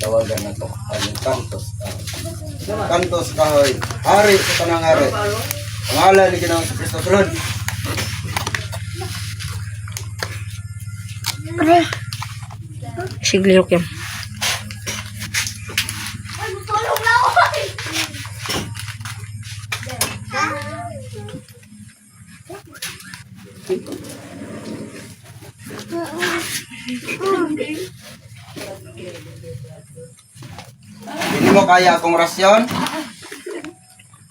tawagan na to. Ano, kantos. Ah. Kantos kahoy. Hari sa tanang hari. Pangalan ni Ginoong sa Kristo sulod. Siglirok yan. Hindi mo kaya akong rasyon?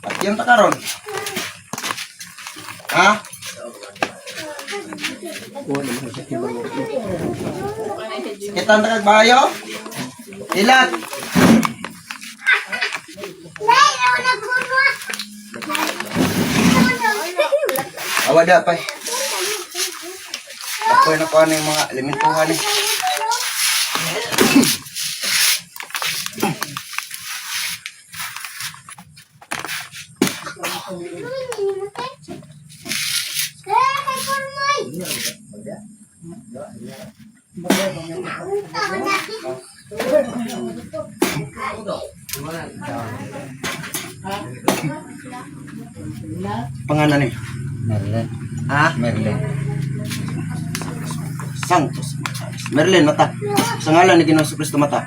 At yan ta karon. Ha? Kita na kagbayo? Ilat? Awada pa. Ako na ko ano yung mga elementuhan eh. Pangalan eh. Merlin. Ha? Merlin. Santos. Merlin, mata. Sa ngalan ni Ginoong Kristo mata.